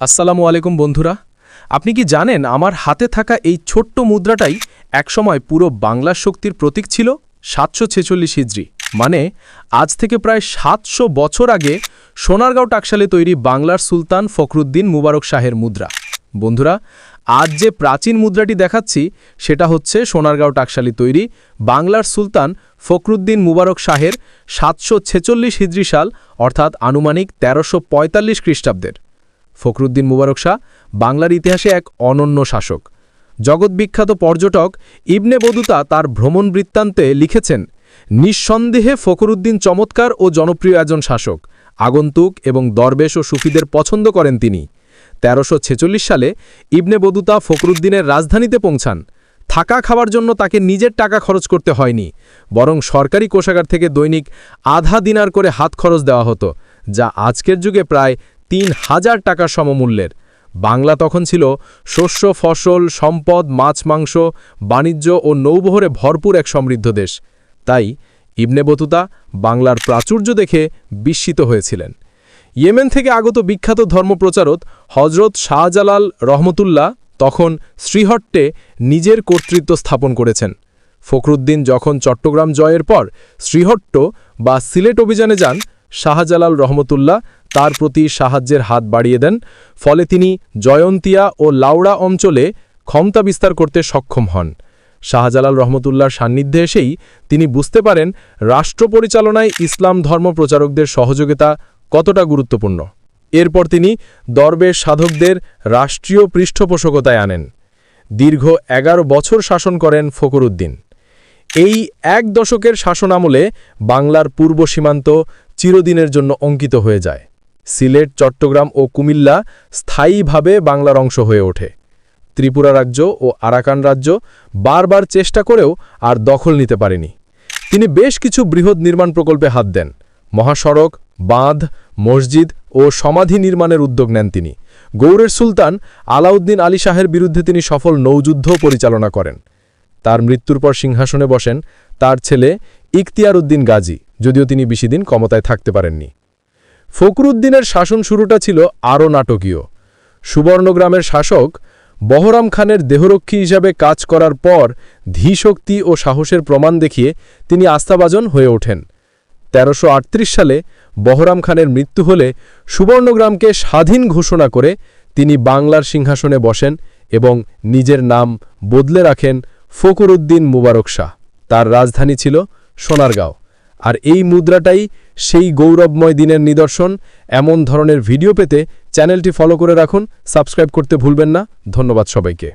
আসসালামু আলাইকুম বন্ধুরা। আপনি কি জানেন আমার হাতে থাকা এই ছোট্ট মুদ্রাটাই একসময় পুরো বাংলার শক্তির প্রতীক ছিল? সাতশো ছেচল্লিশ হিজড়ি। মানে আজ থেকে প্রায় সাতশো বছর আগে সোনারগাঁও টাকশালে তৈরি বাংলার সুলতান ফখরুদ্দিন মুবারক শাহের মুদ্রা। বন্ধুরা, আজ যে প্রাচীন মুদ্রাটি দেখাচ্ছি, সেটা হচ্ছে সোনারগাঁও টাকশালি তৈরি বাংলার সুলতান ফখরুদ্দিন মুবারক শাহের সাতশো ছেচল্লিশ হিজড়ি সাল, অর্থাৎ আনুমানিক তেরোশো পঁয়তাল্লিশ খ্রিস্টাব্দের। ফখরুদ্দিন মুবারক শাহ, বাংলার ইতিহাসে এক অনন্য শাসক। জগৎবিখ্যাত পর্যটক ইবনে বদুতা তার ভ্রমণ বৃত্তান্তে লিখেছেন, নিঃসন্দেহে ফখরুদ্দিন চমৎকার ও জনপ্রিয় একজন শাসক। আগন্তুক এবং দরবেশ ও সুফিদের পছন্দ করেন তিনি। তেরোশো ছেচল্লিশ সালে ইবনে বদুতা ফখরুদ্দিনের রাজধানীতে পৌঁছান। থাকা খাওয়ার জন্য তাকে নিজের টাকা খরচ করতে হয়নি, বরং সরকারি কোষাগার থেকে দৈনিক আধা দিনার করে হাত খরচ দেওয়া হতো, যা আজকের যুগে প্রায় তিন হাজার টাকা সমমূল্যের। বাংলা তখন ছিল শস্য, ফসল, সম্পদ, মাছ, মাংস, বাণিজ্য ও নৌবহরে ভরপুর এক সমৃদ্ধ দেশ। তাই ইবনে বতুতা বাংলার প্রাচুর্য দেখে বিস্মিত হয়েছিলেন। ইয়েমেন থেকে আগত বিখ্যাত ধর্মপ্রচারক হজরত শাহজালাল রহমতুল্লাহ তখন শ্রীহট্টে নিজের কর্তৃত্ব স্থাপন করেছেন। ফখরুদ্দিন যখন চট্টগ্রাম জয়ের পর শ্রীহট্ট বা সিলেট অভিযানে যান, শাহজালাল রহমতুল্লাহ তার প্রতি সাহায্যের হাত বাড়িয়ে দেন, ফলে তিনি জয়ন্তিয়া ও লাউড়া অঞ্চলে ক্ষমতা বিস্তার করতে সক্ষম হন। শাহজালাল রহমতুল্লার সান্নিধ্যে এসেই তিনি বুঝতে পারেন রাষ্ট্র পরিচালনায় ইসলাম ধর্ম প্রচারকদের সহযোগিতা কতটা গুরুত্বপূর্ণ। এরপর তিনি দরবেশ সাধকদের রাষ্ট্রীয় পৃষ্ঠপোষকতায় আনেন। দীর্ঘ এগারো বছর শাসন করেন ফকরুদ্দিন এই এক দশকের শাসনামলে বাংলার পূর্ব সীমান্ত চিরদিনের জন্য অঙ্কিত হয়ে যায়। সিলেট, চট্টগ্রাম ও কুমিল্লা স্থায়ীভাবে বাংলার অংশ হয়ে ওঠে। ত্রিপুরা রাজ্য ও আরাকান রাজ্য বারবার চেষ্টা করেও আর দখল নিতে পারেনি। তিনি বেশ কিছু বৃহৎ নির্মাণ প্রকল্পে হাত দেন। মহাসড়ক, বাঁধ, মসজিদ ও সমাধি নির্মাণের উদ্যোগ নেন তিনি। গৌরের সুলতান আলাউদ্দিন আলী শাহের বিরুদ্ধে তিনি সফল নৌযুদ্ধ পরিচালনা করেন। তার মৃত্যুর পর সিংহাসনে বসেন তার ছেলে ইখতিয়ার উদ্দিন গাজী, যদিও তিনি বেশি দিন ক্ষমতায় থাকতে পারেননি। ফকরুদ্দিনের শাসন শুরুটা ছিল আরও নাটকীয়। সুবর্ণগ্রামের শাসক বহরাম খানের দেহরক্ষী হিসাবে কাজ করার পর ধীশক্তি ও সাহসের প্রমাণ দেখিয়ে তিনি আস্থাভাজন হয়ে ওঠেন। তেরোশো সালে বহরাম খানের মৃত্যু হলে সুবর্ণগ্রামকে স্বাধীন ঘোষণা করে তিনি বাংলার সিংহাসনে বসেন এবং নিজের নাম বদলে রাখেন ফকরুদ্দিন মুবারক শাহ। তার রাজধানী ছিল সোনারগাঁও। আর এই মুদ্রাটাই সেই গৌরবময় দিনের নিদর্শন। এমন ধরনের ভিডিও পেতে চ্যানেলটি ফলো করে রাখুন, সাবস্ক্রাইব করতে ভুলবেন না। ধন্যবাদ সবাইকে।